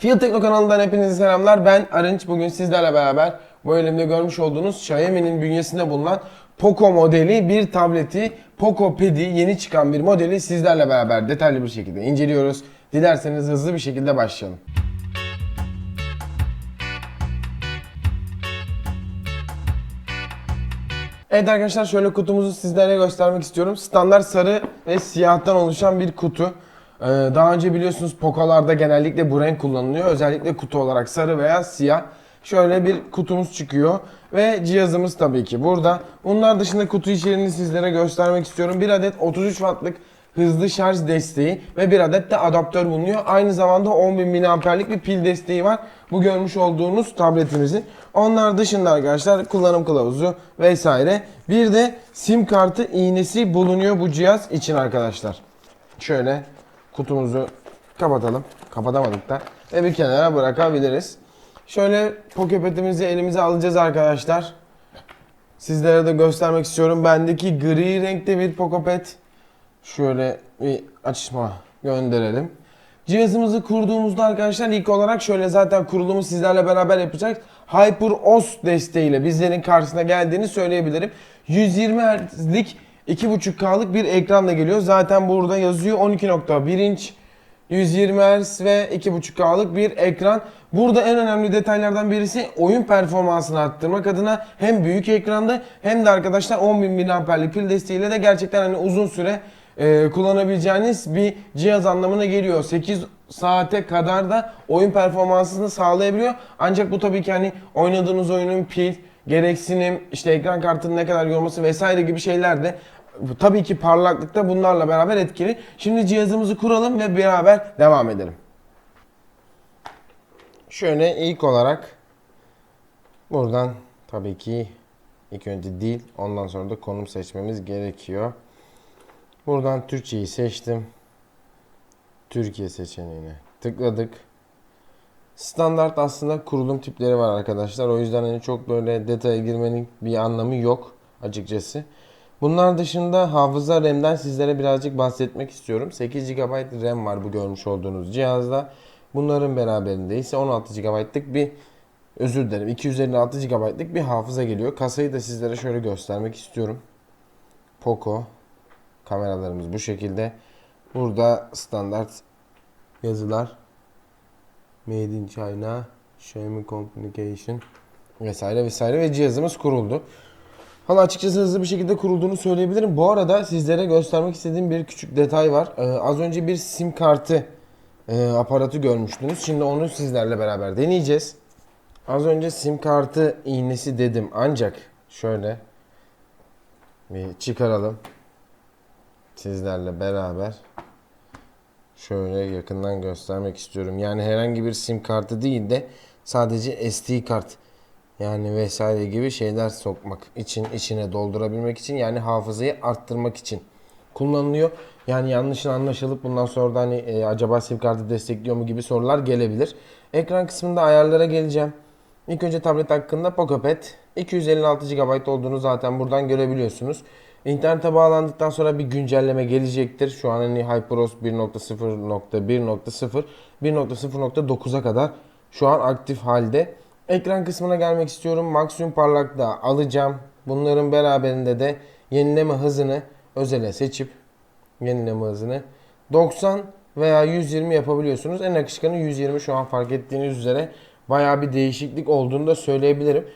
Field Tekno kanalından hepinize selamlar. Ben Arınç. Bugün sizlerle beraber bu elimde görmüş olduğunuz Xiaomi'nin bünyesinde bulunan Poco modeli bir tableti Poco Pedi yeni çıkan bir modeli sizlerle beraber detaylı bir şekilde inceliyoruz. Dilerseniz hızlı bir şekilde başlayalım. Evet arkadaşlar şöyle kutumuzu sizlere göstermek istiyorum. Standart sarı ve siyahtan oluşan bir kutu. Ee, daha önce biliyorsunuz Poco'larda genellikle bu renk kullanılıyor. Özellikle kutu olarak sarı veya siyah. Şöyle bir kutumuz çıkıyor. Ve cihazımız tabii ki burada. Bunlar dışında kutu içeriğini sizlere göstermek istiyorum. Bir adet 33 wattlık hızlı şarj desteği ve bir adet de adaptör bulunuyor. Aynı zamanda 10.000 mAh'lik bir pil desteği var. Bu görmüş olduğunuz tabletimizin. Onlar dışında arkadaşlar kullanım kılavuzu vesaire. Bir de sim kartı iğnesi bulunuyor bu cihaz için arkadaşlar. Şöyle kutumuzu kapatalım. Kapatamadık da. Ve bir kenara bırakabiliriz. Şöyle pokepetimizi elimize alacağız arkadaşlar. Sizlere de göstermek istiyorum. Bendeki gri renkte bir pokepet. Şöyle bir açma gönderelim. Cihazımızı kurduğumuzda arkadaşlar ilk olarak şöyle zaten kurulumu sizlerle beraber yapacak. HyperOS desteğiyle bizlerin karşısına geldiğini söyleyebilirim. 120 Hz'lik 2.5K'lık bir ekranla geliyor. Zaten burada yazıyor 12.1 inç 120 Hz ve 2.5K'lık bir ekran. Burada en önemli detaylardan birisi oyun performansını arttırmak adına hem büyük ekranda hem de arkadaşlar 10.000 mAh'lik pil desteğiyle de gerçekten hani uzun süre e, kullanabileceğiniz bir cihaz anlamına geliyor. 8 saate kadar da oyun performansını sağlayabiliyor. Ancak bu tabii ki hani oynadığınız oyunun pil, gereksinim, işte ekran kartının ne kadar yorması vesaire gibi şeyler de tabii ki parlaklıkta bunlarla beraber etkili. Şimdi cihazımızı kuralım ve beraber devam edelim. Şöyle ilk olarak buradan tabii ki ilk önce dil ondan sonra da konum seçmemiz gerekiyor. Buradan Türkçeyi seçtim. Türkiye seçeneğine tıkladık. Standart aslında kurulum tipleri var arkadaşlar. O yüzden hani çok böyle detaya girmenin bir anlamı yok açıkçası. Bunlar dışında hafıza RAM'den sizlere birazcık bahsetmek istiyorum. 8 GB RAM var bu görmüş olduğunuz cihazda. Bunların beraberinde ise 16 GB'lık bir özür dilerim 256 GB'lık bir hafıza geliyor. Kasayı da sizlere şöyle göstermek istiyorum. Poco kameralarımız bu şekilde. Burada standart yazılar Made in China, Xiaomi Communication vesaire vesaire ve cihazımız kuruldu. Valla açıkçası hızlı bir şekilde kurulduğunu söyleyebilirim. Bu arada sizlere göstermek istediğim bir küçük detay var. Ee, az önce bir sim kartı e, aparatı görmüştünüz. Şimdi onu sizlerle beraber deneyeceğiz. Az önce sim kartı iğnesi dedim ancak şöyle bir çıkaralım. Sizlerle beraber şöyle yakından göstermek istiyorum. Yani herhangi bir sim kartı değil de sadece SD kart yani vesaire gibi şeyler sokmak için, içine doldurabilmek için yani hafızayı arttırmak için kullanılıyor. Yani yanlış anlaşılıp bundan sonra da hani e, acaba sim kartı destekliyor mu gibi sorular gelebilir. Ekran kısmında ayarlara geleceğim. İlk önce tablet hakkında PocoPad 256 GB olduğunu zaten buradan görebiliyorsunuz. İnternete bağlandıktan sonra bir güncelleme gelecektir. Şu an hani HyperOS 1.0.1.0 1.0.9'a kadar şu an aktif halde. Ekran kısmına gelmek istiyorum. Maksimum parlaklığı alacağım. Bunların beraberinde de yenileme hızını özele seçip yenileme hızını 90 veya 120 yapabiliyorsunuz. En akışkanı 120 şu an fark ettiğiniz üzere bayağı bir değişiklik olduğunu da söyleyebilirim.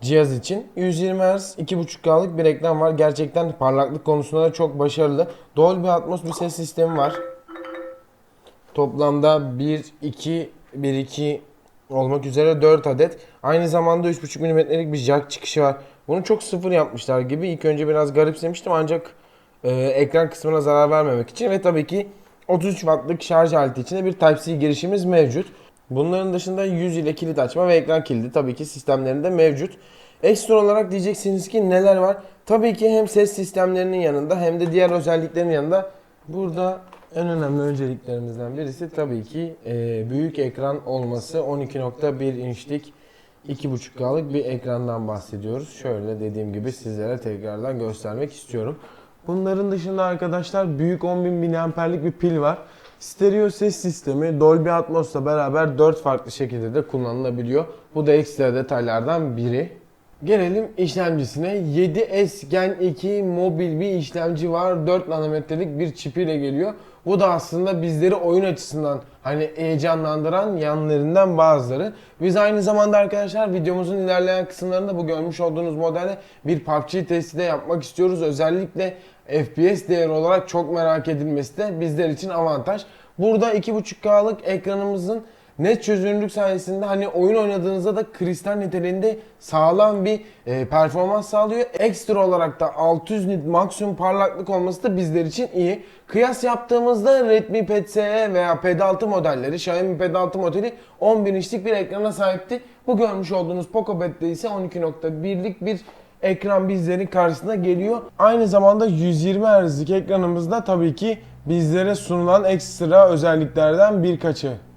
Cihaz için 120 Hz 2.5K'lık bir ekran var. Gerçekten parlaklık konusunda da çok başarılı. Dolby Atmos bir ses sistemi var. Toplamda 1 2 1 2 olmak üzere 4 adet. Aynı zamanda 3.5 mm'lik bir jack çıkışı var. Bunu çok sıfır yapmışlar gibi. İlk önce biraz garipsemiştim ancak e, ekran kısmına zarar vermemek için ve tabii ki 33 wattlık şarj aleti içinde bir Type-C girişimiz mevcut. Bunların dışında yüz ile kilit açma ve ekran kilidi tabii ki sistemlerinde mevcut. Ekstra olarak diyeceksiniz ki neler var? Tabii ki hem ses sistemlerinin yanında hem de diğer özelliklerin yanında burada en önemli önceliklerimizden birisi tabii ki e, büyük ekran olması 12.1 inçlik 2.5K'lık bir ekrandan bahsediyoruz. Şöyle dediğim gibi sizlere tekrardan göstermek istiyorum. Bunların dışında arkadaşlar büyük 10.000 mAh'lik bir pil var. Stereo ses sistemi Dolby Atmos'la beraber 4 farklı şekilde de kullanılabiliyor. Bu da ekstra detaylardan biri. Gelelim işlemcisine. 7S Gen 2 mobil bir işlemci var. 4 nanometrelik bir çip ile geliyor. Bu da aslında bizleri oyun açısından hani heyecanlandıran yanlarından bazıları. Biz aynı zamanda arkadaşlar videomuzun ilerleyen kısımlarında bu görmüş olduğunuz modelde bir PUBG testi de yapmak istiyoruz. Özellikle FPS değeri olarak çok merak edilmesi de bizler için avantaj. Burada 2.5K'lık ekranımızın net çözünürlük sayesinde hani oyun oynadığınızda da kristal niteliğinde sağlam bir e, performans sağlıyor. Ekstra olarak da 600 nit maksimum parlaklık olması da bizler için iyi. Kıyas yaptığımızda Redmi Pad SE veya Pad 6 modelleri, Xiaomi Pad 6 modeli 11 inçlik bir ekrana sahipti. Bu görmüş olduğunuz Poco Pad'de ise 12.1'lik bir ekran bizlerin karşısına geliyor. Aynı zamanda 120 Hz'lik ekranımızda tabii ki bizlere sunulan ekstra özelliklerden birkaçı.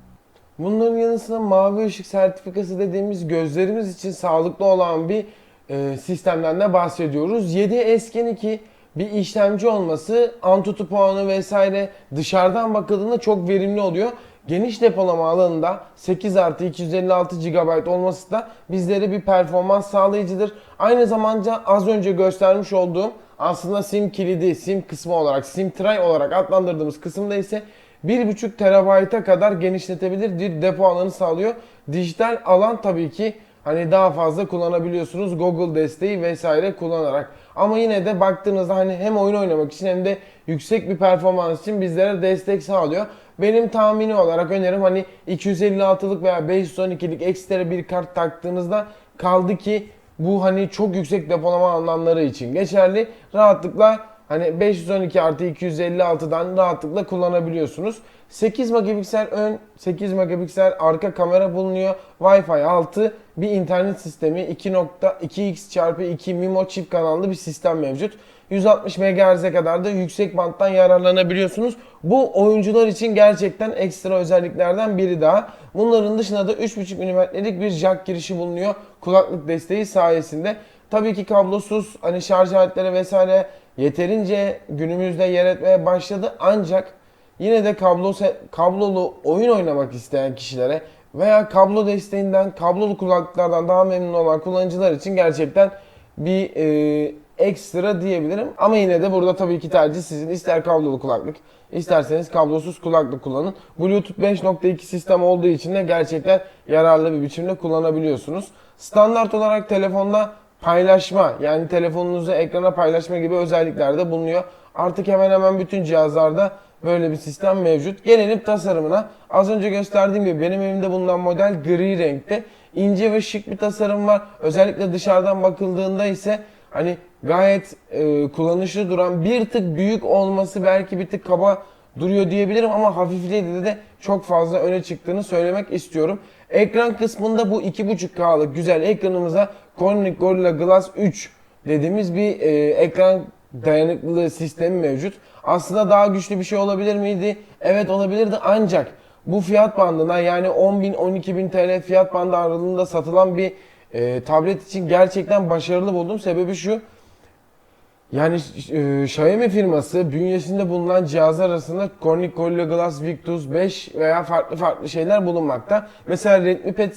Bunların yanı sıra mavi ışık sertifikası dediğimiz gözlerimiz için sağlıklı olan bir e, sistemden de bahsediyoruz. 7 Esken 2 bir işlemci olması, Antutu puanı vesaire dışarıdan bakıldığında çok verimli oluyor. Geniş depolama alanında 8 artı 256 GB olması da bizlere bir performans sağlayıcıdır. Aynı zamanda az önce göstermiş olduğum aslında sim kilidi, sim kısmı olarak, sim tray olarak adlandırdığımız kısımda ise 1.5 terabayta kadar genişletebilir bir depo alanı sağlıyor. Dijital alan tabii ki hani daha fazla kullanabiliyorsunuz Google desteği vesaire kullanarak. Ama yine de baktığınızda hani hem oyun oynamak için hem de yüksek bir performans için bizlere destek sağlıyor. Benim tahmini olarak önerim hani 256'lık veya 512'lik ekstra bir kart taktığınızda kaldı ki bu hani çok yüksek depolama alanları için geçerli. Rahatlıkla Hani 512 artı 256'dan rahatlıkla kullanabiliyorsunuz. 8 megapiksel ön, 8 megapiksel arka kamera bulunuyor. Wi-Fi 6 bir internet sistemi 2.2x çarpı 2 MIMO çift kanallı bir sistem mevcut. 160 MHz'e kadar da yüksek banttan yararlanabiliyorsunuz. Bu oyuncular için gerçekten ekstra özelliklerden biri daha. Bunların dışında da 3.5 mm'lik bir jack girişi bulunuyor. Kulaklık desteği sayesinde. Tabii ki kablosuz hani şarj aletleri vesaire yeterince günümüzde yer etmeye başladı ancak yine de kablo kablolu oyun oynamak isteyen kişilere veya kablo desteğinden, kablolu kulaklıklardan daha memnun olan kullanıcılar için gerçekten bir e, ekstra diyebilirim. Ama yine de burada tabii ki tercih sizin. İster kablolu kulaklık, isterseniz kablosuz kulaklık kullanın. Bluetooth 5.2 sistem olduğu için de gerçekten yararlı bir biçimde kullanabiliyorsunuz. Standart olarak telefonda paylaşma yani telefonunuzu ekrana paylaşma gibi özellikler de bulunuyor. Artık hemen hemen bütün cihazlarda böyle bir sistem mevcut. Gelelim tasarımına. Az önce gösterdiğim gibi benim elimde bulunan model gri renkte. İnce ve şık bir tasarım var. Özellikle dışarıdan bakıldığında ise hani gayet e, kullanışlı duran bir tık büyük olması belki bir tık kaba duruyor diyebilirim ama hafifliğiyle de çok fazla öne çıktığını söylemek istiyorum. Ekran kısmında bu 2.5K'lık güzel ekranımıza Corning Gorilla Glass 3 dediğimiz bir e, ekran dayanıklılığı sistemi mevcut. Aslında daha güçlü bir şey olabilir miydi? Evet olabilirdi ancak bu fiyat bandına yani 10.000-12.000 TL fiyat bandı aralığında satılan bir e, tablet için gerçekten başarılı buldum. Sebebi şu. Yani e, Xiaomi firması bünyesinde bulunan cihazlar arasında Corning Gorilla Glass Victus 5 veya farklı farklı şeyler bulunmakta. Mesela Redmi Pad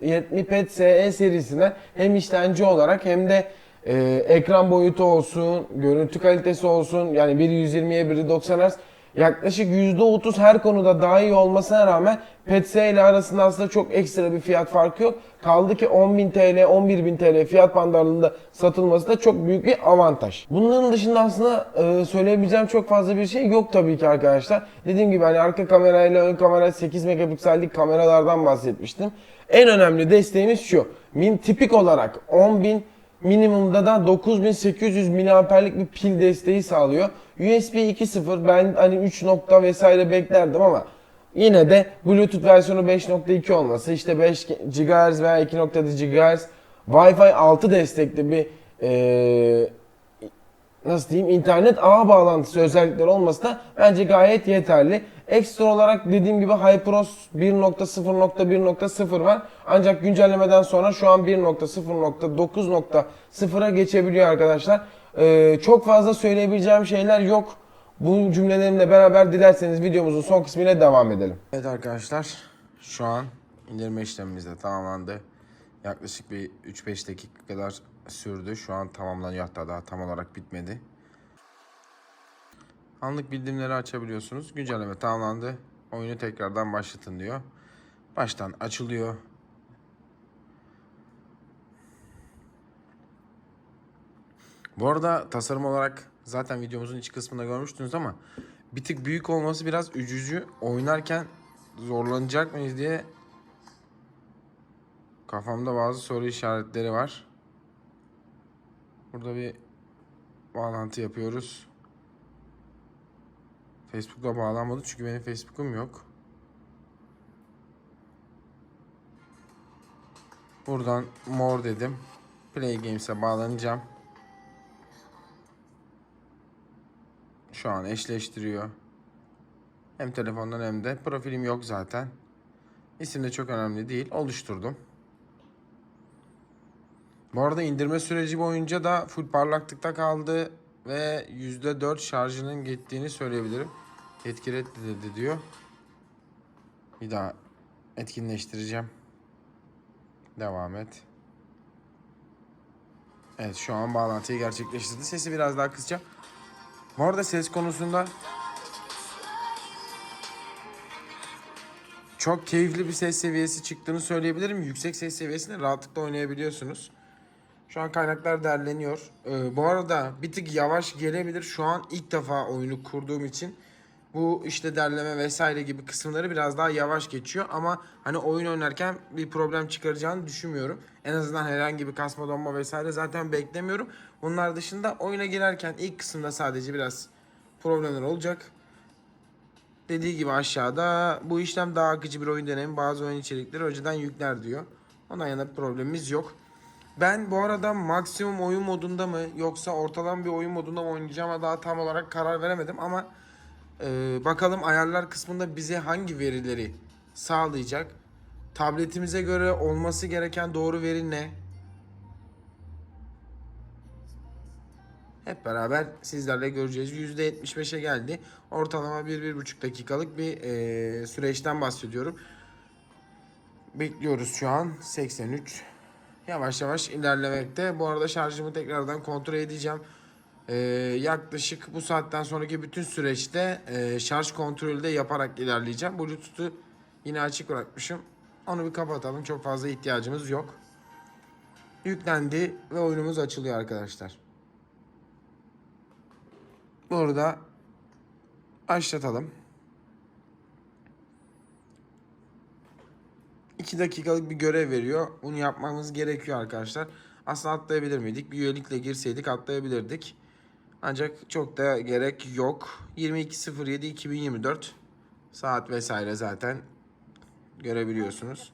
SE, Redmi Pad SE serisine hem işlemci olarak hem de e, ekran boyutu olsun, görüntü kalitesi olsun yani biri 120'ye biri 90 Hz yaklaşık %30 her konuda daha iyi olmasına rağmen PETSE ile arasında aslında çok ekstra bir fiyat farkı yok. Kaldı ki 10.000 TL, 11.000 TL fiyat bandarlığında satılması da çok büyük bir avantaj. Bunların dışında aslında e, söyleyebileceğim çok fazla bir şey yok tabii ki arkadaşlar. Dediğim gibi hani arka kamerayla ön kamera 8 megapiksellik kameralardan bahsetmiştim. En önemli desteğimiz şu. Min tipik olarak 10.000 minimumda da 9800 miliamperlik bir pil desteği sağlıyor. USB 2.0 ben hani 3 nokta vesaire beklerdim ama yine de Bluetooth versiyonu 5.2 olması işte 5 GHz veya 2.7 GHz Wi-Fi 6 destekli bir ee, nasıl diyeyim internet ağ bağlantısı özellikleri olması da bence gayet yeterli. Ekstra olarak dediğim gibi HyperOS 1.0.1.0 var. Ancak güncellemeden sonra şu an 1.0.9.0'a geçebiliyor arkadaşlar. Ee, çok fazla söyleyebileceğim şeyler yok. Bu cümlelerimle beraber dilerseniz videomuzun son kısmıyla devam edelim. Evet arkadaşlar şu an indirme işlemimiz de tamamlandı. Yaklaşık bir 3-5 dakika kadar sürdü. Şu an tamamlanıyor hatta daha tam olarak bitmedi. Anlık bildirimleri açabiliyorsunuz. Güncelleme tamamlandı. Oyunu tekrardan başlatın diyor. Baştan açılıyor. Bu arada tasarım olarak zaten videomuzun iç kısmında görmüştünüz ama bir tık büyük olması biraz üzücü. Oynarken zorlanacak mıyız diye kafamda bazı soru işaretleri var. Burada bir bağlantı yapıyoruz. Facebook'la bağlanmadı çünkü benim Facebook'um yok. Buradan more dedim. Play Games'e bağlanacağım. Şu an eşleştiriyor. Hem telefondan hem de profilim yok zaten. İsim de çok önemli değil. Oluşturdum. Bu arada indirme süreci boyunca da full parlaklıkta kaldı ve %4 şarjının gittiğini söyleyebilirim. Etki reddedildi diyor. Bir daha etkinleştireceğim. Devam et. Evet şu an bağlantıyı gerçekleştirdi. Sesi biraz daha kısacağım. Bu arada ses konusunda çok keyifli bir ses seviyesi çıktığını söyleyebilirim. Yüksek ses seviyesinde rahatlıkla oynayabiliyorsunuz. Şu an kaynaklar derleniyor. Ee, bu arada bir tık yavaş gelebilir. Şu an ilk defa oyunu kurduğum için bu işte derleme vesaire gibi kısımları biraz daha yavaş geçiyor ama hani oyun oynarken bir problem çıkaracağını düşünmüyorum. En azından herhangi bir kasma donma vesaire zaten beklemiyorum. Bunlar dışında oyuna girerken ilk kısımda sadece biraz problemler olacak. Dediği gibi aşağıda bu işlem daha akıcı bir oyun deneyimi bazı oyun içerikleri önceden yükler diyor. Ondan yana bir problemimiz yok. Ben bu arada maksimum oyun modunda mı yoksa ortalama bir oyun modunda mı oynayacağıma daha tam olarak karar veremedim ama ee, bakalım ayarlar kısmında bize hangi verileri sağlayacak? Tabletimize göre olması gereken doğru veri ne? Hep beraber sizlerle göreceğiz. %75'e geldi. Ortalama 1-1,5 dakikalık bir e, süreçten bahsediyorum. Bekliyoruz şu an 83. Yavaş yavaş ilerlemekte. Bu arada şarjımı tekrardan kontrol edeceğim. Ee, yaklaşık bu saatten sonraki bütün süreçte e, şarj kontrolü de yaparak ilerleyeceğim. Bluetooth'u yine açık bırakmışım. Onu bir kapatalım. Çok fazla ihtiyacımız yok. Yüklendi ve oyunumuz açılıyor arkadaşlar. Burada başlatalım. 2 dakikalık bir görev veriyor. Bunu yapmamız gerekiyor arkadaşlar. Aslında atlayabilir miydik? Bir üyelikle girseydik atlayabilirdik. Ancak çok da gerek yok. 22.07.2024 saat vesaire zaten görebiliyorsunuz.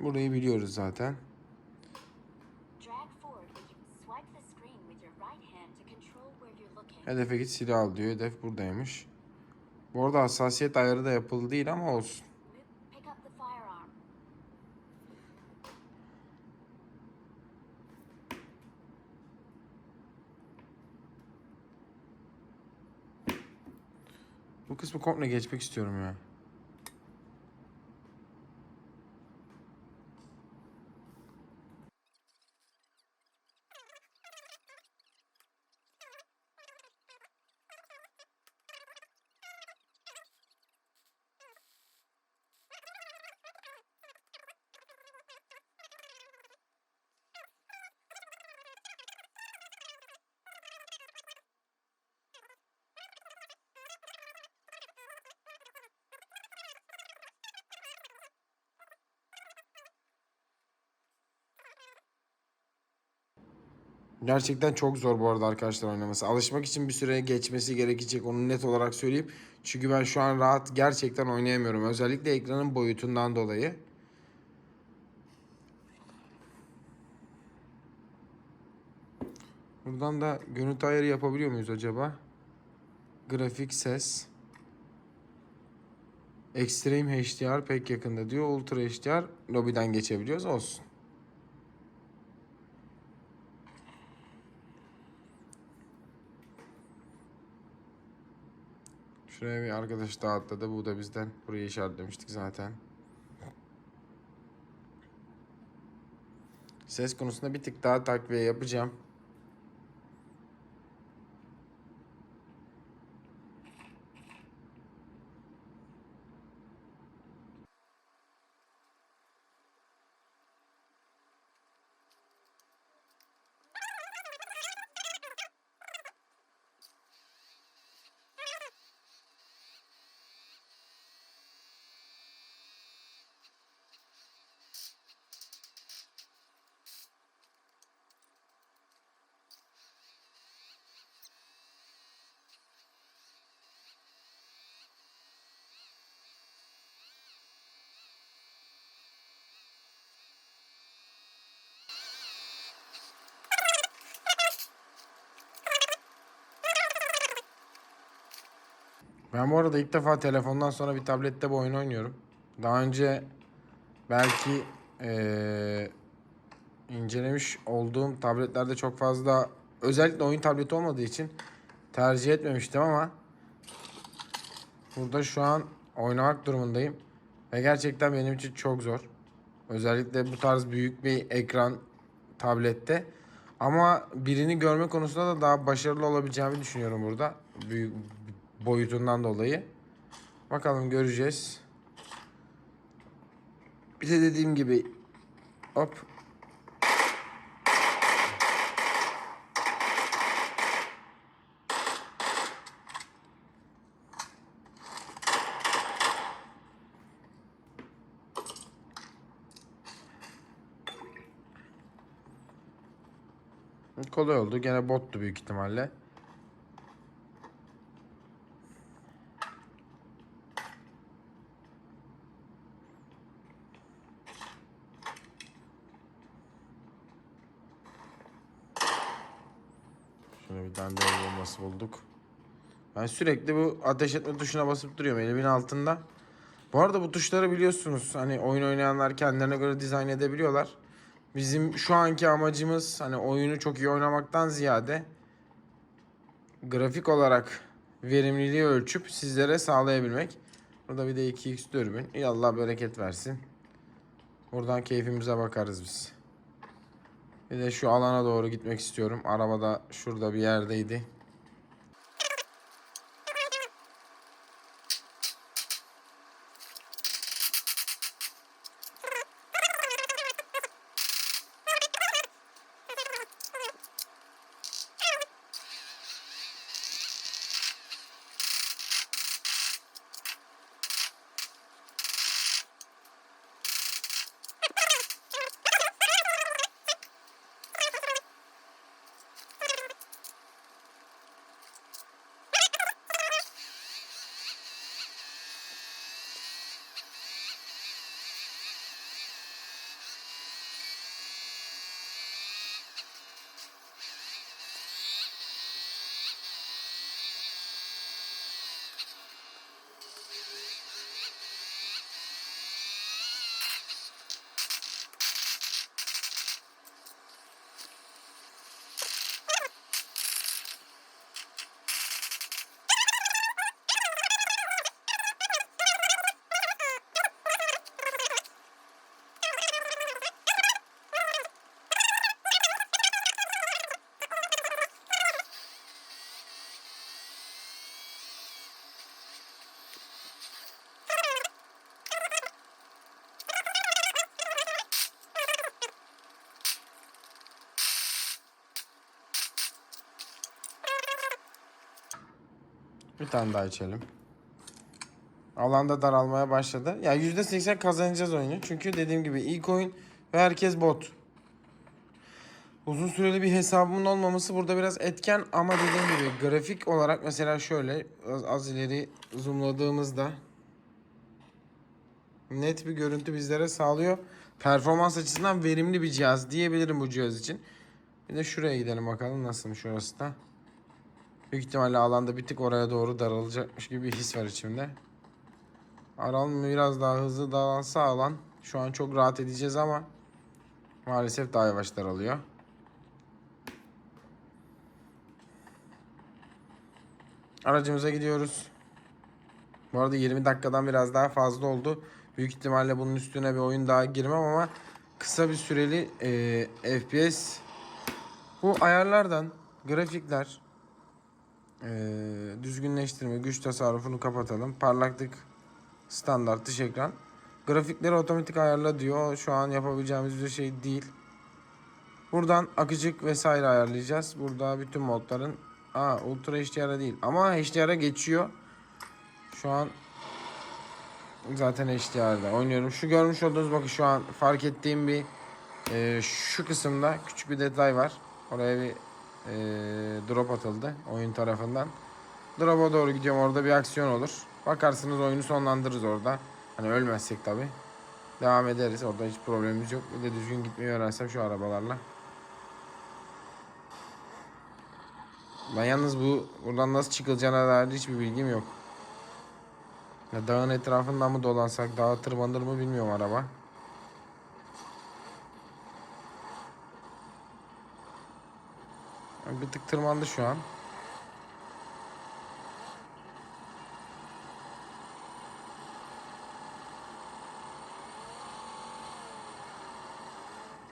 Burayı biliyoruz zaten. Hedefe git silah al diyor. Hedef buradaymış. Bu arada hassasiyet ayarı da yapıldı değil ama olsun. Bu kısmı komple geçmek istiyorum ya. Gerçekten çok zor bu arada arkadaşlar oynaması. Alışmak için bir süre geçmesi gerekecek onu net olarak söyleyeyim. Çünkü ben şu an rahat gerçekten oynayamıyorum. Özellikle ekranın boyutundan dolayı. Buradan da görüntü ayarı yapabiliyor muyuz acaba? Grafik, ses. Extreme HDR pek yakında diyor. Ultra HDR lobiden geçebiliyoruz. Olsun. Şuraya bir arkadaş daha atladı. Bu da bizden. Burayı işaretlemiştik zaten. Ses konusunda bir tık daha takviye yapacağım. Ben bu arada ilk defa telefondan sonra bir tablette bu oyunu oynuyorum. Daha önce belki eee, incelemiş olduğum tabletlerde çok fazla özellikle oyun tableti olmadığı için tercih etmemiştim ama burada şu an oynamak durumundayım. Ve gerçekten benim için çok zor. Özellikle bu tarz büyük bir ekran tablette. Ama birini görme konusunda da daha başarılı olabileceğimi düşünüyorum burada. Büyük boyutundan dolayı. Bakalım göreceğiz. Bir de dediğim gibi hop kolay oldu. Gene bottu büyük ihtimalle. Şöyle bir tane de el bombası bulduk. Ben sürekli bu ateş etme tuşuna basıp duruyorum elimin altında. Bu arada bu tuşları biliyorsunuz hani oyun oynayanlar kendilerine göre dizayn edebiliyorlar. Bizim şu anki amacımız hani oyunu çok iyi oynamaktan ziyade grafik olarak verimliliği ölçüp sizlere sağlayabilmek. Burada bir de 2x dürbün. İyi Allah bereket versin. Buradan keyfimize bakarız biz. Bir de şu alana doğru gitmek istiyorum. Arabada şurada bir yerdeydi. Bir tane daha içelim. Alanda daralmaya başladı. Ya %80 kazanacağız oyunu. Çünkü dediğim gibi ilk oyun ve herkes bot. Uzun süreli bir hesabımın olmaması burada biraz etken ama dediğim gibi grafik olarak mesela şöyle az, az ileri zoomladığımızda net bir görüntü bizlere sağlıyor. Performans açısından verimli bir cihaz diyebilirim bu cihaz için. Bir de şuraya gidelim bakalım nasılmış şurası da. Büyük ihtimalle alanda bir tık oraya doğru daralacakmış gibi bir his var içimde. Aral biraz daha hızlı daralsa alan şu an çok rahat edeceğiz ama maalesef daha yavaş daralıyor. Aracımıza gidiyoruz. Bu arada 20 dakikadan biraz daha fazla oldu. Büyük ihtimalle bunun üstüne bir oyun daha girmem ama kısa bir süreli e, FPS. Bu ayarlardan grafikler, düzgünleştirme, güç tasarrufunu kapatalım. Parlaklık standart dış ekran. Grafikleri otomatik ayarla diyor. Şu an yapabileceğimiz bir şey değil. Buradan akıcık vesaire ayarlayacağız. Burada bütün modların Aa Ultra HDR'a değil ama HDR'a geçiyor. Şu an zaten HDR'da oynuyorum. Şu görmüş olduğunuz bakın şu an fark ettiğim bir e, şu kısımda küçük bir detay var. Oraya bir e, drop atıldı oyun tarafından. Drop'a doğru gidiyorum orada bir aksiyon olur. Bakarsınız oyunu sonlandırırız orada. Hani ölmezsek tabi. Devam ederiz. Orada hiç problemimiz yok. Bir de düzgün gitmeyi öğrensem şu arabalarla. Ben yalnız bu buradan nasıl çıkılacağına dair hiçbir bilgim yok. Ya dağın etrafından mı dolansak, dağa tırmanır mı bilmiyorum araba. Bir tık tırmandı şu an.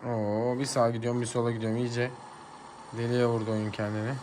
Oo, bir sağa gidiyorum bir sola gidiyorum iyice. Deliye vurdu oyun kendini.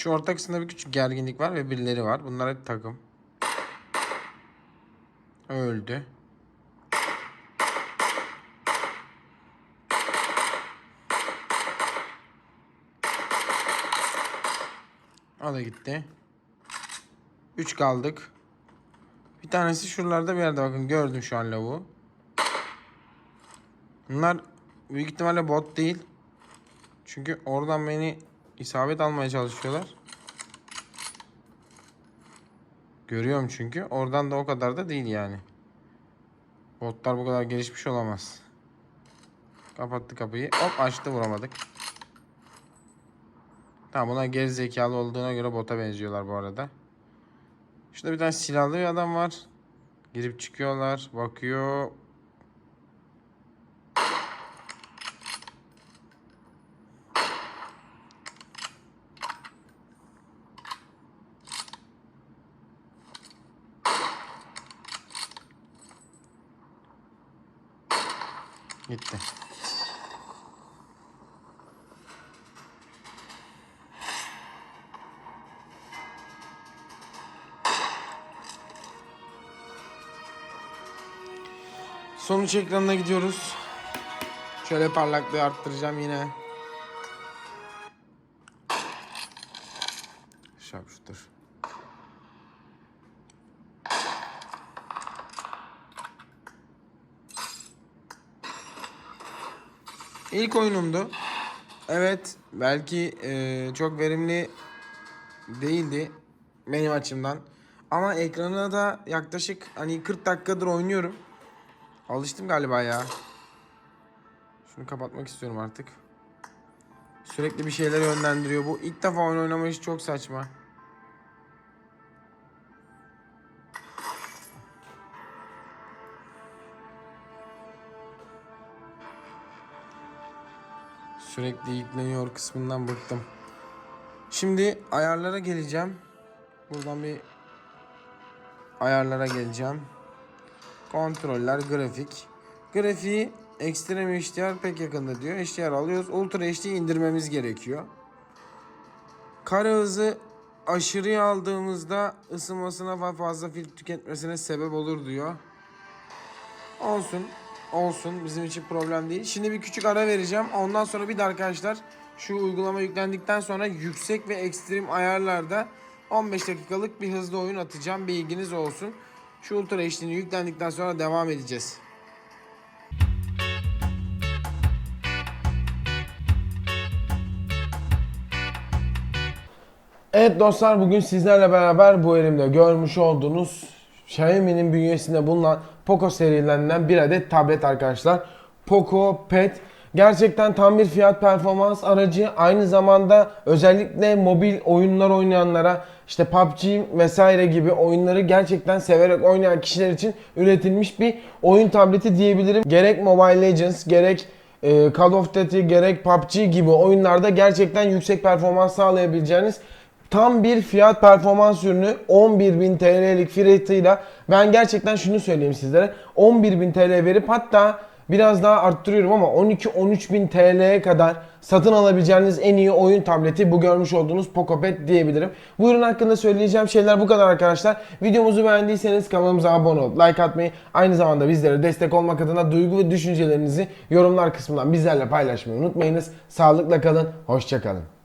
Şu orta kısımda bir küçük gerginlik var ve birileri var. Bunlar hep takım. Öldü. O da gitti. 3 kaldık. Bir tanesi şuralarda bir yerde bakın gördüm şu an lavuğu. Bunlar büyük ihtimalle bot değil. Çünkü oradan beni isabet almaya çalışıyorlar. Görüyorum çünkü. Oradan da o kadar da değil yani. Botlar bu kadar gelişmiş olamaz. Kapattı kapıyı. Hop açtı vuramadık. Tamam bunlar geri zekalı olduğuna göre bota benziyorlar bu arada. Şurada bir tane silahlı bir adam var. Girip çıkıyorlar. Bakıyor. Ekranına gidiyoruz. Şöyle parlaklığı arttıracağım yine. Sharpshooter. İlk oyunumdu. Evet, belki eee, çok verimli değildi benim açımdan. Ama ekrana da yaklaşık hani 40 dakikadır oynuyorum. Alıştım galiba ya. Şunu kapatmak istiyorum artık. Sürekli bir şeyler yönlendiriyor. Bu ilk defa oyun oynama çok saçma. Sürekli yükleniyor kısmından bıktım. Şimdi ayarlara geleceğim. Buradan bir ayarlara geleceğim. Kontroller, grafik. Grafiği ekstrem HDR pek yakında diyor. HDR alıyoruz. Ultra HD indirmemiz gerekiyor. Kare hızı aşırıya aldığımızda ısınmasına ve fazla pil tüketmesine sebep olur diyor. Olsun. Olsun. Bizim için problem değil. Şimdi bir küçük ara vereceğim. Ondan sonra bir de arkadaşlar şu uygulama yüklendikten sonra yüksek ve ekstrem ayarlarda 15 dakikalık bir hızlı oyun atacağım. Bilginiz olsun. Şu Ultra HD'ni yüklendikten sonra devam edeceğiz. Evet dostlar bugün sizlerle beraber bu elimde görmüş olduğunuz Xiaomi'nin bünyesinde bulunan Poco serilerinden bir adet tablet arkadaşlar. Poco Pet gerçekten tam bir fiyat performans aracı. Aynı zamanda özellikle mobil oyunlar oynayanlara işte PUBG vesaire gibi oyunları gerçekten severek oynayan kişiler için üretilmiş bir oyun tableti diyebilirim. Gerek Mobile Legends gerek e, Call of Duty gerek PUBG gibi oyunlarda gerçekten yüksek performans sağlayabileceğiniz tam bir fiyat performans ürünü 11.000 TL'lik fiyatıyla ben gerçekten şunu söyleyeyim sizlere 11.000 TL verip hatta biraz daha arttırıyorum ama 12-13 bin TL'ye kadar satın alabileceğiniz en iyi oyun tableti bu görmüş olduğunuz Poco Pet diyebilirim. Bu ürün hakkında söyleyeceğim şeyler bu kadar arkadaşlar. Videomuzu beğendiyseniz kanalımıza abone olup like atmayı aynı zamanda bizlere destek olmak adına duygu ve düşüncelerinizi yorumlar kısmından bizlerle paylaşmayı unutmayınız. Sağlıkla kalın, hoşça kalın.